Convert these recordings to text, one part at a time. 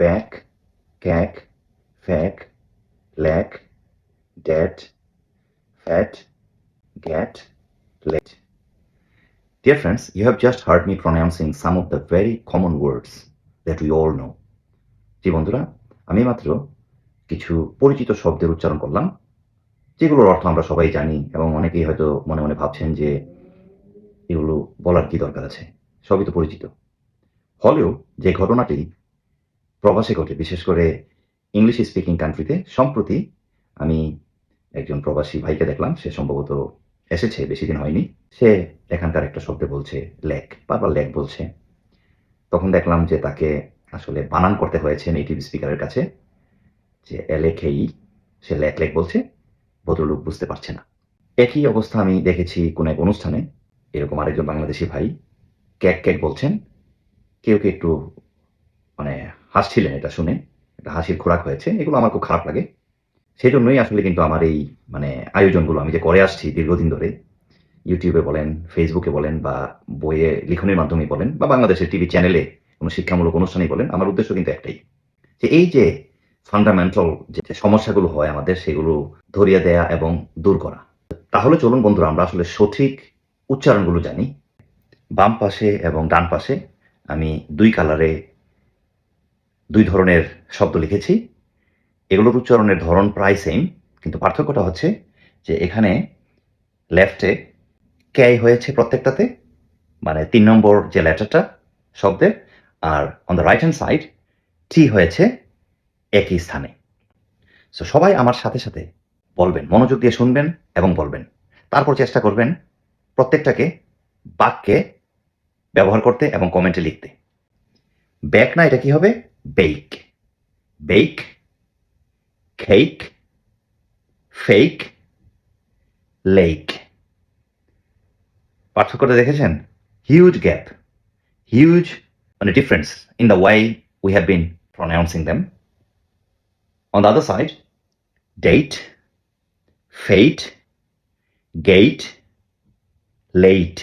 back, cack, fack, lack, dat, fat, get, let. Dear friends, you have just heard me pronouncing some of the very common words that we all know. জি বন্ধুরা আমি মাত্র কিছু পরিচিত শব্দের উচ্চারণ করলাম যেগুলোর অর্থ আমরা সবাই জানি এবং অনেকেই হয়তো মনে মনে ভাবছেন যে এগুলো বলার কি দরকার আছে সবই তো পরিচিত হলেও যে ঘটনাটি প্রবাসে ঘটে বিশেষ করে ইংলিশ স্পিকিং কান্ট্রিতে সম্প্রতি আমি একজন প্রবাসী ভাইকে দেখলাম। সে সম্ভবত এসেছে বেশি দিন হয়নি। সে এখানকার একটা শব্দে বলছে ল্যাক বারবার ল্যাক বলছে। তখন দেখলাম যে তাকে আসলে বানান করতে হয়েছে নেটিভ স্পিকারের কাছে, যে এল এ খেই সে ল্যাক ল্যাক বলছে, ভদ্রলোক বুঝতে পারছে না। একই অবস্থা আমি দেখেছি কোন এক অনুষ্ঠানে, এরকম আরেকজন বাংলাদেশি ভাই ক্যাক ক্যাক বলছেন, কেউ কেউ একটু মানে হাসছিলেন এটা শুনে, একটা হাসির খোরাক হয়েছে, এগুলো আমার খুব খারাপ লাগে। সেই জন্যই আসলে কিন্তু আমার এই মানে আয়োজনগুলো, আমি যে করে আসছি দীর্ঘদিন ধরে, ইউটিউবে বলেন, ফেসবুকে বলেন, বা বইয়ে লিখনের মাধ্যমে বলেন, বা বাংলাদেশের টিভি চ্যানেলে কোনো শিক্ষামূলক অনুষ্ঠানেই বলেন, আমার উদ্দেশ্য কিন্তু একটাই। যে এই যে ফান্ডামেন্টাল যে সমস্যাগুলো হয় আমাদের, সেগুলো ধরিয়ে দেয়া এবং দূর করা। তাহলে চলুন বন্ধুরা, আমরা আসলে সঠিক উচ্চারণগুলো জানি। বাম পাশে এবং ডান পাশে আমি দুই কালারে দুই ধরনের শব্দ লিখেছি। এগুলোর উচ্চারণের ধরন প্রায় সেম কিন্তু পার্থক্যটা হচ্ছে যে এখানে লেফটে ক্যাই হয়েছে প্রত্যেকটাতে মানে তিন নম্বর যে লেটারটা শব্দের, আর on the right hand side T হয়েছে একই স্থানে। সো সবাই আমার সাথে সাথে বলবেন, মনোযোগ দিয়ে শুনবেন এবং বলবেন। তারপর চেষ্টা করবেন প্রত্যেকটাকে বাক্যে ব্যবহার করতে এবং কমেন্টে লিখতে। ব্যাক না, এটা কি হবে? Bake bake cake fake lake পার্থক্যটা দেখেছেন? হিউজ গ্যাপ হিউজ মানে difference in the way we have been pronouncing them on the other side date fate gate late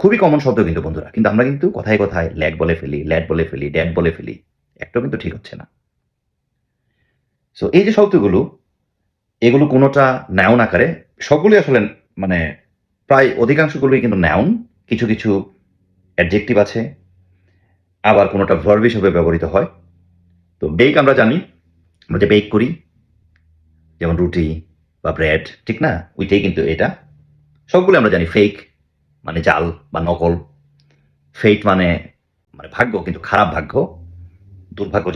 খুবই কমন শব্দ কিন্তু বন্ধুরা, কিন্তু আমরা কিন্তু কথায় কথায় ল্যাড বলে ফেলি ল্যাড বলে ফেলি, ড্যাড বলে ফেলি। একটাও কিন্তু ঠিক হচ্ছে না। সো এই যে শব্দগুলো এগুলো কোনোটা নাউন আকারে, সবগুলি আসলে মানে প্রায় অধিকাংশগুলোই কিন্তু নাউন কিছু কিছু অ্যাডজেক্টিভ আছে, আবার কোনোটা ভার্ব হিসেবে ব্যবহৃত হয়। তো বেক আমরা জানি, আমরা যে বেক করি, যেমন রুটি বা ব্রেড ঠিক না? ওইটাই কিন্তু এটা। সবগুলো আমরা জানি ফেক মানে জাল বা নকল। ফেট মানে মানে ভাগ্য, কিন্তু খারাপ ভাগ্য। Dobrego